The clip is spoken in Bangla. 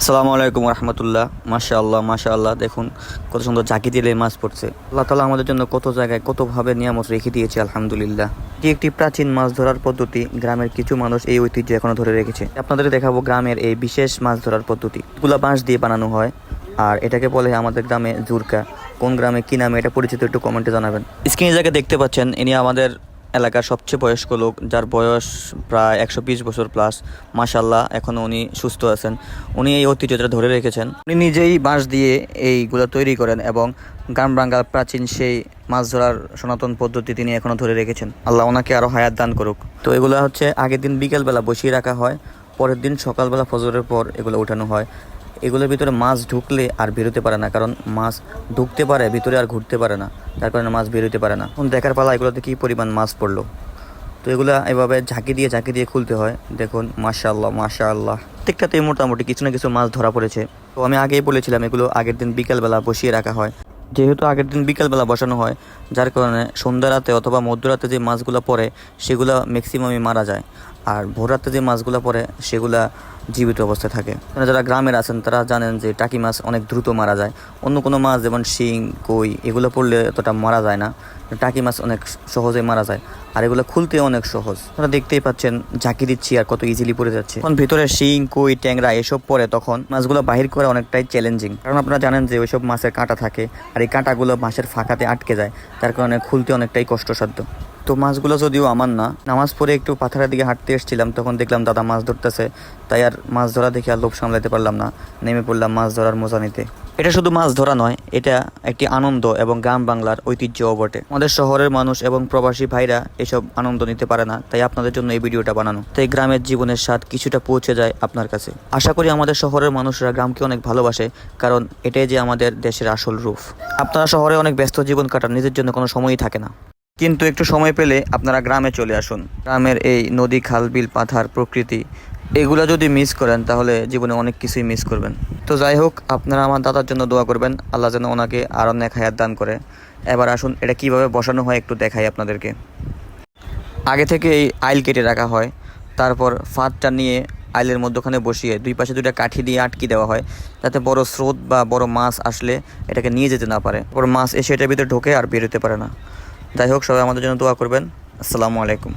আসসালামু আলাইকুম রহমতুল্লাহ। মাশা আল্লাহ মাশা আল্লাহ দেখুন কত সুন্দর জাকি দিলে মাছ পড়ছে। আল্লাহ তালা আমাদের জন্য কত জায়গায় কতভাবে নিয়ামত রেখে দিয়েছে, আলহামদুলিল্লাহ। এটি একটি প্রাচীন মাছ ধরার পদ্ধতি, গ্রামের কিছু মানুষ এই ঐতিহ্য এখনও ধরে রেখেছে। আপনাদের দেখাবো গ্রামের এই বিশেষ মাছ ধরার পদ্ধতি। গুলা বাঁশ দিয়ে বানানো হয়, আর এটাকে বলে আমাদের গ্রামে জুরকা কোন গ্রামে কি নামে এটা পরিচিত একটু কমেন্টে জানাবেন। স্ক্রিনে যাকে দেখতে পাচ্ছেন, ইনি আমাদের এলাকার সবচেয়ে বয়স্ক লোক, যার বয়স প্রায় একশো বিশ বছর প্লাস মাসাল্লাহ এখনও উনি সুস্থ আছেন। উনি এই ঐতিহ্যটা ধরে রেখেছেন। উনি নিজেই বাঁশ দিয়ে এইগুলো তৈরি করেন এবং গ্রাম বাঙ্গাল প্রাচীন সেই মাছ ধরার সনাতন পদ্ধতি তিনি এখনও ধরে রেখেছেন। আল্লাহ ওনাকে আরও হায়াত দান করুক। তো এগুলো হচ্ছে আগের দিন বিকেলবেলা বসিয়ে রাখা হয়, পরের দিন সকালবেলা ফজরের পর এগুলো উঠানো হয়। এগুলোর ভিতরে মাছ ঢুকলে আর বেরোতে পারে না, কারণ মাছ ঢুকতে পারে, ভিতরে আর ঘুরতে পারে না। তার কারণে মাছ বেরোতে পারে না। এখন দেখার পালা, এগুলোতে কী পরিমাণ মাছ পড়ল? তো এগুলো এভাবে ঝাঁকি দিয়ে ঝাঁকি দিয়ে খুলতে হয়। দেখুন, মাশাআল্লাহ মাশাআল্লাহ। প্রত্যেকটাতেই মোটামুটি কিছু না কিছু মাছ ধরা পড়েছে। তো আমি আগেই বলেছিলাম, এগুলো আগের দিন বিকালবেলা বসিয়ে রাখা হয়। যেহেতু আগের দিন বিকালবেলা বসানো হয়, যার কারণে সন্ধ্যা রাতে অথবা মধ্যরাতে যে মাছগুলো পড়ে, সেগুলো ম্যাক্সিমামই মারা যায়। আর ভোর রাতে যে মাছগুলো পড়ে, সেগুলা জীবিত অবস্থায় থাকে। আপনারা যারা গ্রামের আছেন, তারা জানেন যে টাকি মাছ অনেক দ্রুত মারা যায়। অন্য কোনো মাছ যেমন শিং, কই, এগুলো পড়লে এতটা মারা যায় না। টাকি মাছ অনেক সহজে মারা যায়। আর এগুলো খুলতে অনেক সহজ। তারা দেখতেই পাচ্ছেন ঝাঁকি দিচ্ছি আর কত ইজিলি পড়ে যাচ্ছে। এখন ভিতরে শিং, কই, ট্যাংরা এসব পরে তখন মাছগুলো বাহির করা অনেকটাই চ্যালেঞ্জিং কারণ আপনারা জানেন যে ওইসব মাছের কাঁটা থাকে, আর এই কাঁটাগুলো মাছের ফাঁকাতে আটকে যায়। তার কারণে খুলতে অনেকটাই কষ্টসাধ্য। তো মাছগুলো যদিও আমার না, নামাজ পড়ে একটু পাথারের দিকে হাঁটতে এসেছিলাম, তখন দেখলাম দাদা মাছ ধরতেছে, তাই আর মাছ ধরা দেখে আর লোভ সামলাতে পারলাম না, নেমে পড়লাম মাছ ধরার মজা নিতে। এটা শুধু মাছ ধরা নয়, এটা একটি আনন্দ এবং গ্রাম বাংলার ঐতিহ্যও বটে। আমাদের শহরের মানুষ এবং প্রবাসী ভাইরা এসব আনন্দ নিতে পারে না, তাই আপনাদের জন্য এই ভিডিওটা বানানো। তাই গ্রামের জীবনের স্বাদ কিছুটা পৌঁছে যায় আপনার কাছে। আশা করি আমাদের শহরের মানুষরা গ্রামকে অনেক ভালোবাসে, কারণ এটাই যে আমাদের দেশের আসল রূপ। আপনারা শহরে অনেক ব্যস্ত জীবন কাটান, নিজের জন্য কোনো সময়ই থাকে না। কিন্তু একটু সময় পেলে আপনারা গ্রামে চলে আসুন। গ্রামের এই নদী, খাল, বিল, পাথার প্রকৃতি, এগুলা যদি মিস করেন তাহলে জীবনে অনেক কিছুই মিস করবেন। তো যাই হোক, আপনারা আমার দাদার জন্য দোয়া করবেন। আল্লাহ যেন ওনাকে আরও নেক হায়াত দান করে। এবার আসুন, এটা কীভাবে বসানো হয় একটু দেখাই আপনাদেরকে। আগে থেকে এই আইল কেটে রাখা হয়। তারপর ফাঁদটা নিয়ে আইলের মধ্যখানে বসিয়ে দুই পাশে দুইটা কাঠি দিয়ে আটকে দেওয়া হয়, যাতে বড় স্রোত বা বড় মাছ আসলে এটাকে নিয়ে যেতে না পারে। বড় মাছ এসে এটার ভিতরে ঢোকে আর বেরোতে পারে না। যাই হোক সবাই আমাদের জন্য দোয়া করবেন। আসসালামু আলাইকুম।